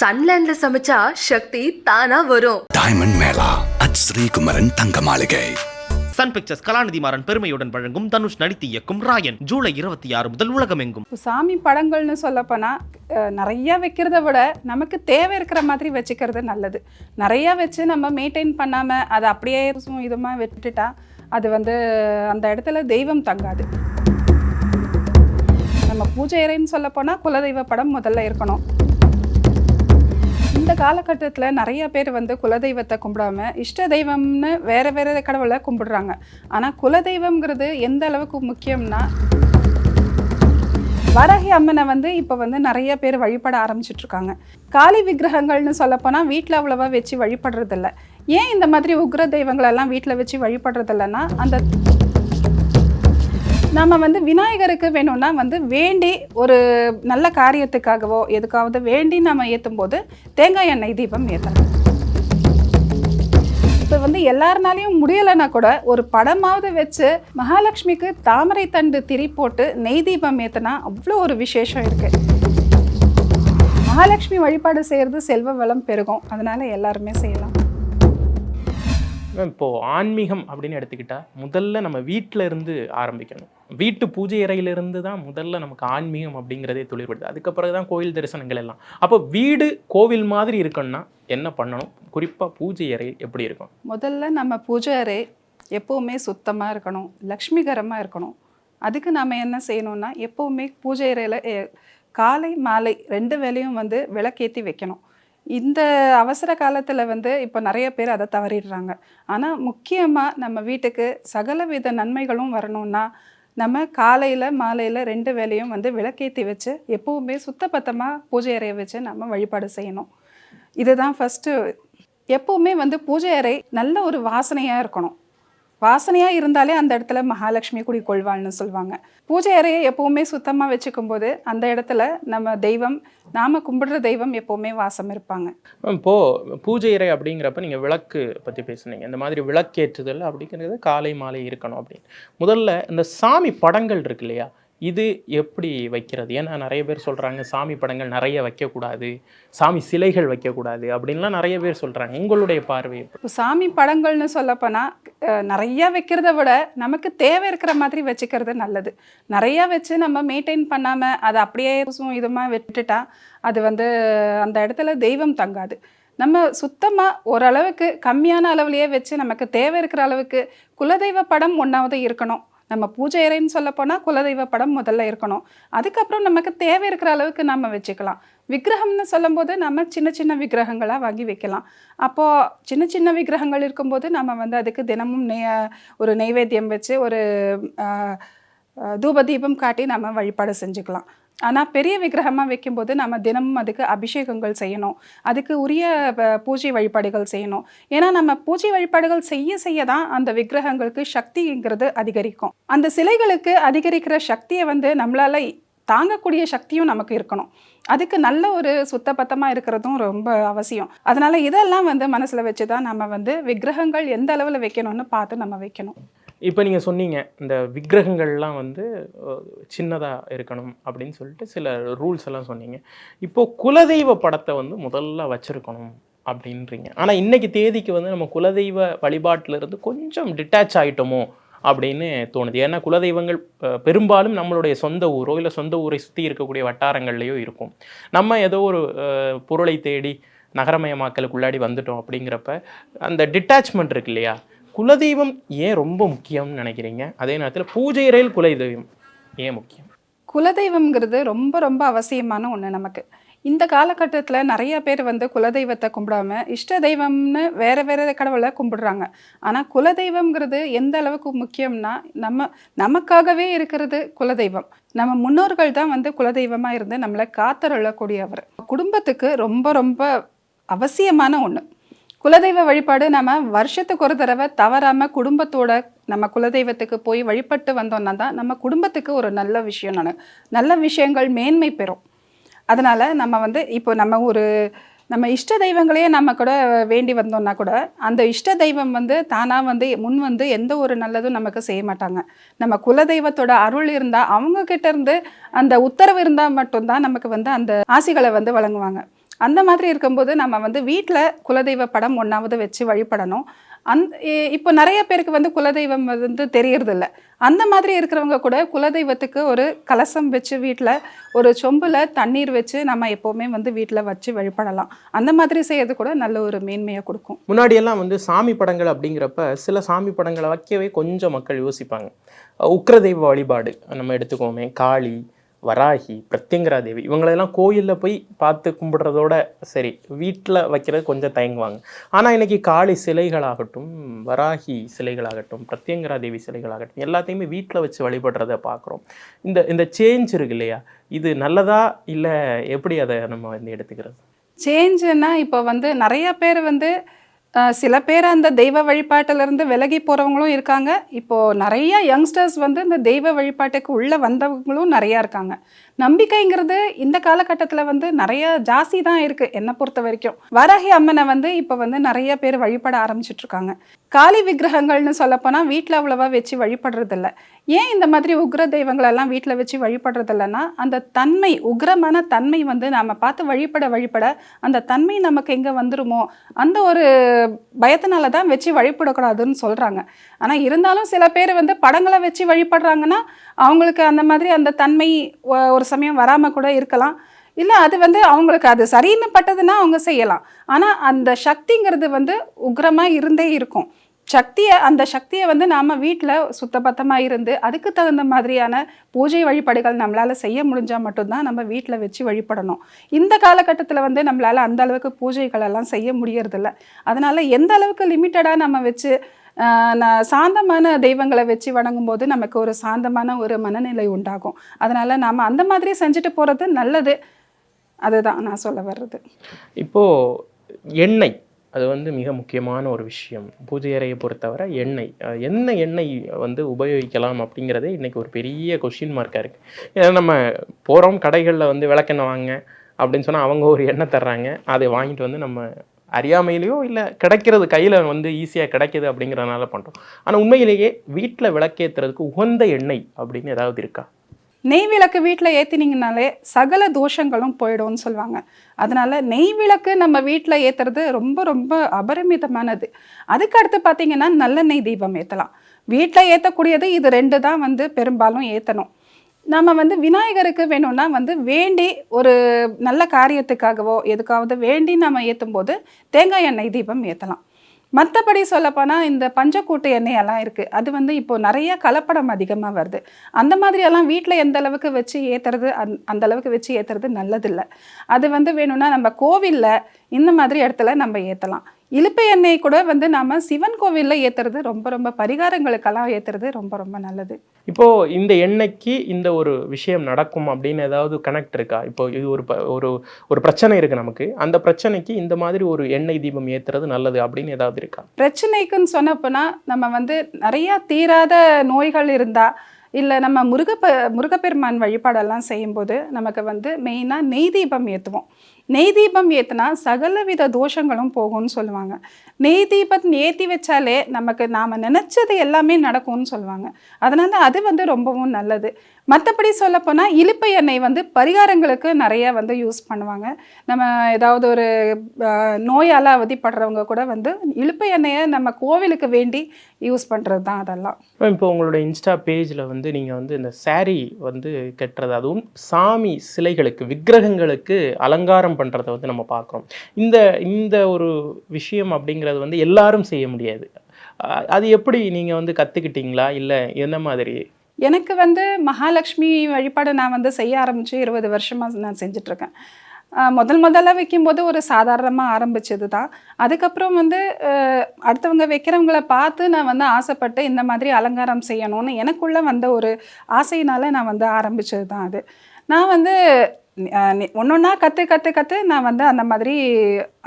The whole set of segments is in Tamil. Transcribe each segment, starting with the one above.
சன்லேண்ட்ல சமைச்சா சக்தி தானா வரும். டைமண்ட் மேளா அட் ஸ்ரீகுமரன் தங்க மாளிகை. சன் பிக்சர்ஸ் கலாநிதி மாறன் பெருமையுடன் வழங்கும் தனுஷ் நடித்து இயக்கும் ராயன் ஜூலை இருபத்தி ஆறு முதல் உலகமெங்கும். சாமி படங்கள்னு சொல்லப்போனால் நிறையா வைக்கிறத விட நமக்கு தேவை இருக்கிற மாதிரி வச்சுக்கிறது நல்லது. நிறையா வச்சு நம்ம மெயின்டைன் பண்ணாமல் அதை அப்படியே சும் இதுமா விட்டுட்டா அது வந்து அந்த இடத்துல தெய்வம் தங்காது. நம்ம பூஜை அறைன்னு சொல்லப்போனால் குலதெய்வ படம் முதல்ல இருக்கணும். இந்த காலகட்டத்தில் நிறைய பேர் வந்து குலதெய்வத்தை கும்பிடாம இஷ்ட தெய்வம்னு வேற வேற கடவுளை கும்பிடுறாங்க. ஆனால் குலதெய்வம்ங்கிறது எந்த அளவுக்கு முக்கியம்னா வரகி அம்மனை வந்து இப்போ வந்து நிறைய பேர் வழிபட ஆரம்பிச்சிட்டு இருக்காங்க காளி விக்கிரகங்கள்னு சொல்லப்போனால் வீட்டில் அவ்வளோவா வச்சு வழிபடுறதில்ல. ஏன் இந்த மாதிரி உக்ர தெய்வங்களெல்லாம் வீட்டில் வச்சு வழிபடுறதில்லன்னா அந்த நம்ம வந்து விநாயகருக்கு வேணும்னா வந்து வேண்டி ஒரு நல்ல காரியத்துக்காகவோ எதுக்காவது வேண்டி நம்ம ஏற்றும் போது தேங்காய் எண்ணெய் தீபம் ஏற்றலாம் இப்போ வந்து எல்லாருனாலையும் முடியலைன்னா கூட ஒரு படமாவது வச்சு மகாலட்சுமிக்கு தாமரை தண்டு திரி போட்டு நெய் தீபம் ஏற்றினா அவ்வளோ ஒரு விசேஷம் இருக்குது மகாலட்சுமி வழிபாடு செய்கிறது செல்வ வளம் பெருகும். அதனால் எல்லாருமே செய்யலாம். இப்போது ஆன்மீகம் அப்படின்னு எடுத்துக்கிட்டால் முதல்ல நம்ம வீட்டில் இருந்து ஆரம்பிக்கணும். வீட்டு பூஜை அறையிலிருந்து தான் முதல்ல நமக்கு ஆன்மீகம் அப்படிங்கிறதே துளிர்படுது அதுக்கப்புறம் தான் கோயில் தரிசனங்கள் எல்லாம். அப்போ வீடு கோவில் மாதிரி இருக்கணும்னா என்ன பண்ணணும்? குறிப்பாக பூஜை அறை எப்படி இருக்கும்? முதல்ல நம்ம பூஜை அறை எப்போவுமே சுத்தமாக இருக்கணும். லக்ஷ்மிகரமாக இருக்கணும். அதுக்கு நாம் என்ன செய்யணும்னா எப்போவுமே பூஜை அறையில் காலை மாலை ரெண்டு வேளையும் வந்து விளக்கேற்றி வைக்கணும். இந்த அவசர காலத்தில் வந்து இப்போ நிறைய பேர் அதை தவறிடுறாங்க. ஆனால் முக்கியமாக நம்ம வீட்டுக்கு சகலவித நன்மைகளும் வரணும்னா நம்ம காலையில் மாலையில் ரெண்டு வேலையும் வந்து விளக்கேற்றி வச்சு எப்போவுமே சுத்தபத்தமாக பூஜை அறையை வச்சு நம்ம வழிபாடு செய்யணும். இதுதான் ஃபஸ்ட்டு எப்போவுமே வந்து பூஜை அறை நல்ல ஒரு வாசனையாக இருக்கணும். வாசனையாக இருந்தாலே அந்த இடத்துல மகாலட்சுமி குடிக்கொள்வாள்னு சொல்லுவாங்க பூஜை அறையை எப்போவுமே சுத்தமாக வச்சுக்கும் போது அந்த இடத்துல நம்ம தெய்வம் நாம கும்பிடுற தெய்வம் எப்போவுமே வாசம் இருப்பாங்க. இப்போது பூஜை அறை அப்படிங்கிறப்ப நீங்கள் விளக்கு பற்றி பேசுனீங்க. இந்த மாதிரி விளக்கேற்றுதல் அப்படிங்கிறது காலை மாலை இருக்கணும் அப்படின்னு. முதல்ல இந்த சாமி படங்கள் இருக்கு இல்லையா? இது எப்படி வைக்கிறது? ஏன்னா நிறைய பேர் சொல்கிறாங்க சாமி படங்கள் நிறைய வைக்கக்கூடாது சாமி சிலைகள் வைக்கக்கூடாது அப்படின்லாம் நிறைய பேர் சொல்கிறாங்க உங்களுடைய பார்வை இப்போ சாமி படங்கள்னு சொல்லப்போனால் நிறையா வைக்கிறத விட நமக்கு தேவை இருக்கிற மாதிரி வச்சுக்கிறது நல்லது. நிறையா வச்சு நம்ம மெயின்டைன் பண்ணாமல் அதை அப்படியே இதுமாக இதுமா விட்டுட்டா அது வந்து அந்த இடத்துல தெய்வம் தங்காது. நம்ம சுத்தமாக ஓரளவுக்கு கம்மியான அளவுலேயே வச்சு நமக்கு தேவை இருக்கிற அளவுக்கு குலதெய்வ படம் ஒன்றாவது இருக்கணும். நம்ம பூஜை அறைன்னு சொல்ல போனால் குலதெய்வ படம் முதல்ல இருக்கணும். அதுக்கப்புறம் நமக்கு தேவை இருக்கிற அளவுக்கு நம்ம வச்சுக்கலாம். விக்கிரகம்னு சொல்லும்போது நம்ம சின்ன சின்ன விக்கிரகங்களாக வாங்கி வைக்கலாம். அப்போது சின்ன சின்ன விக்கிரகங்கள் இருக்கும்போது நம்ம வந்து அதுக்கு தினமும் நெய் ஒரு நெய்வேத்தியம் வச்சு ஒரு தூப தீபம் காட்டி நம்ம வழிபாடு செஞ்சுக்கலாம். ஆனால் பெரிய விக்கிரகமாக வைக்கும்போது நம்ம தினமும் அதுக்கு அபிஷேகங்கள் செய்யணும். அதுக்கு உரிய ப- பூஜை வழிபாடுகள் செய்யணும். ஏன்னா நம்ம பூஜை வழிபாடுகள் செய்ய செய்ய தான் அந்த விக்கிரகங்களுக்கு சக்திங்கிறது அதிகரிக்கும். அந்த சிலைகளுக்கு அதிகரிக்கிற சக்தியை வந்து நம்மளால தாங்கக்கூடிய சக்தியும் நமக்கு இருக்கணும். அதுக்கு நல்ல ஒரு சுத்தபத்தமாக இருக்கிறதும் ரொம்ப அவசியம். அதனால் இதெல்லாம் வந்து மனசில் வச்சு தான் நம்ம வந்து விக்கிரகங்கள் எந்த அளவில் வைக்கணும்னு பார்த்து நம்ம வைக்கணும். இப்போ நீங்கள் சொன்னீங்க இந்த விக்கிரகங்கள்லாம் வந்து சின்னதாக இருக்கணும் அப்படின்னு சொல்லிட்டு சில ரூல்ஸ் எல்லாம் சொன்னீங்க. இப்போது குலதெய்வ படத்தை வந்து முதல்ல வச்சுருக்கணும் அப்படின்றீங்க. ஆனால் இன்றைக்கி தேதிக்கு வந்து நம்ம குலதெய்வ வழிபாட்டிலிருந்து கொஞ்சம் டிட்டாச் ஆகிட்டோமோ அப்படின்னு தோணுது. ஏன்னா குலதெய்வங்கள் பெரும்பாலும் நம்மளுடைய சொந்த ஊரோ இல்லை சொந்த ஊரை சுற்றி இருக்கக்கூடிய வட்டாரங்கள்லையோ இருக்கும். நம்ம ஏதோ ஒரு பொருளை தேடி நகரமயமாக்கலுக்குள்ளாடி வந்துட்டோம் அப்படிங்கிறப்ப அந்த டிட்டாச்மெண்ட் இருக்கு இல்லையா? குலதெய்வம் ஏன் ரொம்ப முக்கியம்னு நினைக்கிறீங்க? அதே நேரத்தில் பூஜை அறையில் குலதெய்வம் ஏன் முக்கியம்? குலதெய்வம்ங்கிறது ரொம்ப ரொம்ப அவசியமான ஒன்று நமக்கு. இந்த காலகட்டத்தில் நிறைய பேர் வந்து குலதெய்வத்தை கும்பிடாம இஷ்ட தெய்வம்னு வேறு வேறு கடவுளை கும்பிடுறாங்க. ஆனால் குலதெய்வம்ங்கிறது எந்த அளவுக்கு முக்கியம்னா நம்ம நமக்காகவே இருக்கிறது குலதெய்வம். நம்ம முன்னோர்கள் தான் வந்து குலதெய்வமாக இருந்து நம்மளை காத்தருளக்கூடியவர். குடும்பத்துக்கு ரொம்ப ரொம்ப அவசியமான ஒன்று குலதெய்வ வழிபாடு நம்ம வருஷத்துக்கு ஒரு தடவை தவறாமல் குடும்பத்தோட நம்ம குலதெய்வத்துக்கு போய் வழிபட்டு வந்தோம்னா தான் நம்ம குடும்பத்துக்கு ஒரு நல்ல விஷயம் நான். நல்ல விஷயங்கள் மேன்மை பெறும். அதனால் நம்ம வந்து இப்போ நம்ம ஒரு நம்ம இஷ்ட தெய்வங்களையே நம்ம கூட வேண்டி வந்தோம்னா கூட அந்த இஷ்ட தெய்வம் வந்து தானாக வந்து முன் வந்து எந்த ஒரு நல்லதும் நமக்கு செய்ய மாட்டாங்க. நம்ம குலதெய்வத்தோட அருள் இருந்தால் அவங்கக்கிட்ட இருந்து அந்த உத்தரவு இருந்தால் மட்டும்தான் நமக்கு வந்து அந்த ஆசிகளை வந்து வழங்குவாங்க. அந்த மாதிரி இருக்கும்போது நம்ம வந்து வீட்டில் குலதெய்வ படம் ஒன்றாவது வச்சு வழிபடணும். அந் இப்போ நிறைய பேருக்கு வந்து குலதெய்வம் வந்து தெரியறதில்ல. அந்த மாதிரி இருக்கிறவங்க கூட குலதெய்வத்துக்கு ஒரு கலசம் வச்சு வீட்டில் ஒரு சொம்பில் தண்ணீர் வச்சு நம்ம எப்போவுமே வந்து வீட்டில் வச்சு வழிபடலாம். அந்த மாதிரி செய்யறது கூட நல்ல ஒரு மேன்மையை கொடுக்கும். முன்னாடியெல்லாம் வந்து சாமி படங்கள் அப்படிங்கிறப்ப சில சாமி படங்களை வைக்கவே கொஞ்சம் மக்கள் யோசிப்பாங்க. உக்ரதெய்வ வழிபாடு நம்ம எடுத்துக்கோமே காளி வராகி பிரத்யங்கரா தேவி இவங்களெல்லாம் கோயிலில் போய் பார்த்து கும்பிடுறதோட சரி வீட்டில் வைக்கிறது கொஞ்சம் தயங்குவாங்க. ஆனால் இன்றைக்கி காளி சிலைகளாகட்டும் வராகி சிலைகளாகட்டும் பிரத்யங்கரா தேவி சிலைகளாகட்டும் எல்லாத்தையுமே வீட்டில் வச்சு வழிபடுறத பார்க்குறோம். இந்த இந்த சேஞ்ச் இருக்கு இல்லையா? இது நல்லதா இல்லை எப்படி அதை நம்ம வந்து எடுத்துக்கிறது? சேஞ்சுன்னா இப்போ வந்து நிறைய பேர் வந்து சில பேர் அந்த தெய்வ வழிபாட்டிலிருந்து விலகி போகிறவங்களும் இருக்காங்க. இப்போது நிறைய யங்ஸ்டர்ஸ் வந்து இந்த தெய்வ வழிபாட்டுக்கு உள்ளே வந்தவங்களும் நிறையா இருக்காங்க. நம்பிக்கைங்கிறது இந்த காலகட்டத்தில் வந்து நிறைய ஜாஸ்தி தான் இருக்குது என்னை பொறுத்த வரைக்கும். வராகி அம்மனை வந்து இப்போ வந்து நிறைய பேர் வழிபட ஆரம்பிச்சிட்டு இருக்காங்க காளி விக்கிரகங்கள்னு சொல்லப்போனால் வீட்டில் அவ்வளவா வச்சு வழிபடுறதில்ல. ஏன் இந்த மாதிரி உக்ர தெய்வங்களெல்லாம் வீட்டில் வச்சு வழிபடுறதில்லன்னா அந்த தன்மை உக்ரமான தன்மை வந்து நாம் பார்த்து வழிபட வழிபட அந்த தன்மை நமக்கு எங்கே வந்துருமோ அந்த ஒரு பயத்தினால தான் வச்சு வழிபடக்கூடாதுன்னு சொல்கிறாங்க ஆனால் இருந்தாலும் சில பேர் வந்து படங்களை வச்சு வழிபடுறாங்கன்னா அவங்களுக்கு அந்த மாதிரி அந்த தன்மை ஒரு சமயம் வராமல் கூட இருக்கலாம். இல்லை அது வந்து அவங்களுக்கு அது சரின்னு பட்டதுன்னா அவங்க செய்யலாம். ஆனால் அந்த சக்திங்கிறது வந்து உக்ரமாக இருந்தே இருக்கும். சக்தியை அந்த சக்தியை வந்து நாம் வீட்டில் சுத்தபத்தமாக இருந்து அதுக்கு தகுந்த மாதிரியான பூஜை வழிபாடுகள் நம்மளால் செய்ய முடிஞ்சால் மட்டும்தான் நம்ம வீட்டில் வச்சு வழிபடணும். இந்த காலகட்டத்தில் வந்து நம்மளால் அந்த அளவுக்கு பூஜைகள் எல்லாம் செய்ய முடியறதில்ல. அதனால் எந்த அளவுக்கு லிமிட்டடாக நம்ம வச்சு நான் சாந்தமான தெய்வங்களை வச்சு வணங்கும் போது நமக்கு ஒரு சாந்தமான ஒரு மனநிலை உண்டாகும். அதனால் நாம் அந்த மாதிரி செஞ்சுட்டு போகிறது நல்லது. அதுதான் நான் சொல்ல வர்றது. இப்போ எண்ணெய். அது வந்து மிக முக்கியமான ஒரு விஷயம். பூஜை அறையை பொறுத்தவரை எண்ணெய். என்ன எண்ணெய் வந்து உபயோகிக்கலாம் அப்படிங்கிறதே இன்னைக்கு ஒரு பெரிய கொஷின் மார்க்காக இருக்குது ஏன்னா நம்ம போகிறோம் கடைகளில் வந்து விளக்கெண்ணெய் வாங்க அப்படின்னு சொன்னால் அவங்க ஒரு எண்ணெய் தர்றாங்க. அதை வாங்கிட்டு வந்து நம்ம அறியாமையிலையோ இல்லை கிடைக்கிறது கையில் வந்து ஈஸியாக கிடைக்கிது அப்படிங்கிறதுனால பண்ணுறோம் ஆனால் உண்மையிலேயே வீட்டில் விளக்கேற்றுறதுக்கு உகந்த எண்ணெய் அப்படின்னு ஏதாவது இருக்கா? நெய் விளக்கு வீட்டில் ஏற்றினீங்கனாலே சகல தோஷங்களும் போயிடும்னு சொல்லுவாங்க. அதனால் நெய் விளக்கு நம்ம வீட்டில் ஏற்றுறது ரொம்ப ரொம்ப அபரிமிதமானது. அதுக்கு அடுத்து பார்த்தீங்கன்னா நல்லெண்ணெய் தீபம் ஏற்றலாம் வீட்டில் ஏற்றக்கூடியது இது ரெண்டு தான் வந்து பெரும்பாலும் ஏற்றணும் நம்ம வந்து விநாயகருக்கு வேணும்னா வந்து வேண்டி ஒரு நல்ல காரியத்துக்காகவோ எதுக்காவது வேண்டி நம்ம ஏற்றும் போது தேங்காய் எண்ணெய் தீபம் ஏற்றலாம் மற்றபடி சொல்லப்போனால் இந்த பஞ்சக்கூட்டு எண்ணெயெல்லாம் இருக்குது அது வந்து இப்போது நிறைய கலப்படம் அதிகமாக வருது. அந்த மாதிரியெல்லாம் வீட்டில் எந்த அளவுக்கு வச்சு ஏற்றுறது அந் அந்த அளவுக்கு வச்சு ஏற்றுறது நல்லதில்லை. அது வந்து வேணும்னா நம்ம கோவிலில் இந்த மாதிரி இடத்துல நம்ம ஏற்றலாம் இலுப்பை எண்ணெய் கூட வந்து நாம சிவன் கோவிலில் ஏற்றுறது ரொம்ப ரொம்ப பரிகாரங்களுக்கெல்லாம் ஏற்றுறது ரொம்ப ரொம்ப நல்லது. இப்போ இந்த எண்ணெய்க்கு இந்த ஒரு விஷயம் நடக்கும் அப்படின்னு ஏதாவது கனெக்ட் இருக்கா? இப்போ இது ஒரு ஒரு ஒரு பிரச்சனை இருக்கு நமக்கு. அந்த பிரச்சனைக்கு இந்த மாதிரி ஒரு எண்ணெய் தீபம் ஏத்துறது நல்லது அப்படின்னு ஏதாவது இருக்கா? பிரச்சனைக்குன்னு சொன்னப்போனா நம்ம வந்து நிறையா தீராத நோய்கள் இருந்தால் இல்லை நம்ம முருகப்ப முருகப்பெருமான் வழிபாடெல்லாம் செய்யும்போது நமக்கு வந்து மெயினாக நெய் தீபம் ஏற்றுவோம் நெய் தீபம் ஏற்றினா சகலவித தோஷங்களும் போகும்னு சொல்லுவாங்க. நெய் தீபம் ஏற்றி வச்சாலே நமக்கு நாம் நினச்சது எல்லாமே நடக்கும்னு சொல்லுவாங்க. அதனால் அது வந்து ரொம்பவும் நல்லது. மற்றபடி சொல்லப்போனால் இலுப்பை எண்ணெய் வந்து பரிகாரங்களுக்கு நிறைய வந்து யூஸ் பண்ணுவாங்க. நம்ம ஏதாவது ஒரு நோயால் அவதிப்படுறவங்க கூட வந்து இலுப்பை எண்ணெயை நம்ம கோவிலுக்கு வேண்டி யூஸ் பண்ணுறது தான் அதெல்லாம் இப்போ உங்களோட இன்ஸ்டா பேஜில் வந்து நீங்கள் வந்து இந்த saree வந்து கட்டுறது அதுவும் சாமி சிலைகளுக்கு விக்கிரகங்களுக்கு அலங்காரம் பண்ணுறத வந்து நம்ம பார்க்குறோம். இந்த இந்த ஒரு விஷயம் அப்படிங்கிறது வந்து எல்லாரும் செய்ய முடியாது. அது எப்படி நீங்கள் வந்து கற்றுக்கிட்டீங்களா இல்லை என்ன மாதிரி எனக்கு வந்து மகாலட்சுமி வழிபாடு நான் வந்து செய்ய ஆரம்பித்து இருபது வருஷமாக நான் செஞ்சிட்ருக்கேன். முதல் முதல்ல வைக்கும்போது ஒரு சாதாரணமாக ஆரம்பிச்சது தான். அதுக்கப்புறம் வந்து அடுத்தவங்க வைக்கிறவங்கள பார்த்து நான் வந்து ஆசைப்பட்டு இந்த மாதிரி அலங்காரம் செய்யணும்னு எனக்குள்ளே வந்த ஒரு ஆசையினால் நான் வந்து ஆரம்பிச்சது தான் அது. நான் வந்து ஒன்று ஒன்றா கற்று கற்று கற்று நான் வந்து அந்த மாதிரி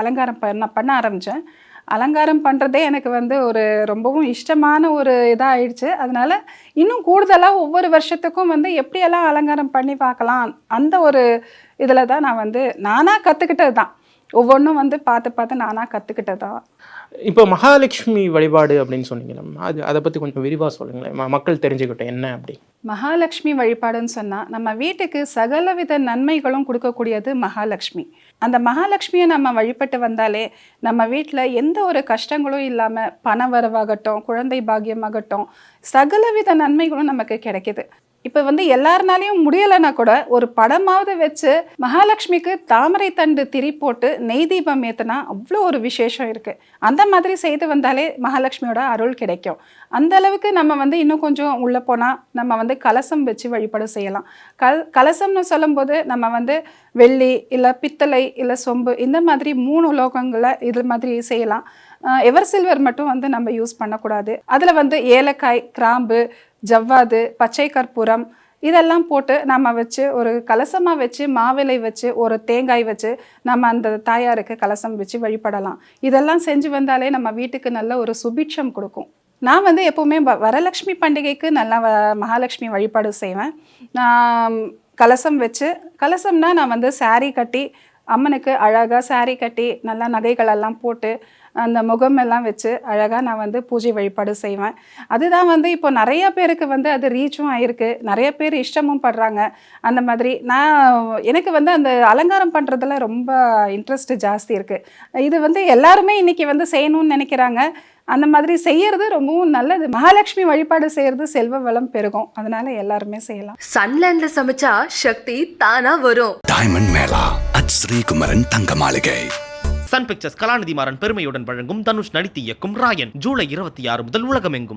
அலங்காரம் பண்ண பண்ண ஆரம்பித்தேன் அலங்காரம் பண்ணுறதே எனக்கு வந்து ஒரு ரொம்பவும் இஷ்டமான ஒரு இதாக ஆயிடுச்சு அதனால் இன்னும் கூடுதலாக ஒவ்வொரு வருஷத்துக்கும் வந்து எப்படியெல்லாம் அலங்காரம் பண்ணி பார்க்கலாம் அந்த ஒரு இதில் தான் நான் வந்து நானாக கற்றுக்கிட்டது தான் ஒவ்வொன்றும் வந்து பார்த்து பார்த்து நானாக கற்றுக்கிட்டதா இப்போ மகாலட்சுமி வழிபாடு அப்படின்னு சொன்னீங்களா அது அதை பற்றி கொஞ்சம் விரிவாக சொல்லுங்களேன். மக்கள் தெரிஞ்சுக்கிட்டோம் என்ன அப்படி? மகாலட்சுமி வழிபாடுன்னு சொன்னால் நம்ம வீட்டுக்கு சகலவித நன்மைகளும் கொடுக்கக்கூடியது மகாலட்சுமி. அந்த மகாலட்சுமியை நம்ம வழிபட்டு வந்தாலே நம்ம வீட்டில் எந்த ஒரு கஷ்டங்களும் இல்லாமல் பண வரவாகட்டும் குழந்தை பாக்கியமாகட்டும் சகலவித நன்மைகளும் நமக்கு கிடைக்குது. இப்போ வந்து எல்லாருனாலையும் முடியலைன்னா கூட ஒரு படமாவது வச்சு மகாலட்சுமிக்கு தாமரை தண்டு திரி போட்டு நெய் தீபம் ஏற்றுனா அவ்வளோ ஒரு விசேஷம் இருக்குது அந்த மாதிரி செய்து வந்தாலே மகாலட்சுமியோட அருள் கிடைக்கும். அந்த அளவுக்கு நம்ம வந்து இன்னும் கொஞ்சம் உள்ளே போனால் நம்ம வந்து கலசம் வச்சு வழிபாடு செய்யலாம். கல் கலசம்னு சொல்லும்போது நம்ம வந்து வெள்ளி இல்லை பித்தளை இல்லை சொம்பு இந்த மாதிரி மூணு உலோகங்களை இது மாதிரி செய்யலாம். எவர் சில்வர் மட்டும் வந்து நம்ம யூஸ் பண்ணக்கூடாது. அதில் வந்து ஏலக்காய் கிராம்பு ஜவ்வாது பச்சை கற்பூரம் இதெல்லாம் போட்டு நம்ம வச்சு ஒரு கலசமாக வச்சு மாவிலை வச்சு ஒரு தேங்காய் வச்சு நம்ம அந்த தாயாருக்கு கலசம் வச்சு வழிபடலாம். இதெல்லாம் செஞ்சு வந்தாலே நம்ம வீட்டுக்கு நல்ல ஒரு சுபிட்சம் கொடுக்கும். நான் வந்து எப்போவுமே வ- வரலட்சுமி பண்டிகைக்கு நல்லா வ மகாலட்சுமி வழிபாடு செய்வேன். நான் கலசம் வச்சு கலசம்னா நான் வந்து சாரீ கட்டி அம்மனுக்கு அழகாக சாரீ கட்டி நல்லா நகைகள் எல்லாம் போட்டு அந்த முகமெல்லாம் வச்சு அழகாக நான் வந்து பூஜை வழிபாடு செய்வேன். அதுதான் வந்து இப்போ நிறைய பேருக்கு வந்து அது ரீச்சும் ஆயிருக்கு. நிறைய பேர் இஷ்டமும் படுறாங்க. அந்த மாதிரி நான் எனக்கு வந்து அந்த அலங்காரம் பண்ணுறதுல ரொம்ப இன்ட்ரெஸ்ட் ஜாஸ்தி இருக்குது இது வந்து எல்லாருமே இன்னைக்கு வந்து செய்யணும்னு நினைக்கிறாங்க. அந்த மாதிரி செய்யறது ரொம்பவும் நல்லது. மகாலட்சுமி வழிபாடு செய்யறது செல்வ வளம் பெருகும். அதனால எல்லாருமே செய்யலாம். சன்லேண்ட்ல சமைச்சா சக்தி தானா வரும். டைமண்ட் மேளா அட் ஸ்ரீகுமரன் தங்க மாளிகை சன் பிக்சர்ஸ் கலாநிதி மாறன் பெருமையுடன் வழங்கும் தனுஷ் நடித்து இயக்கும் ராயன். ஜூலை இருபத்தி ஆறு முதல் உலகமெங்கும்.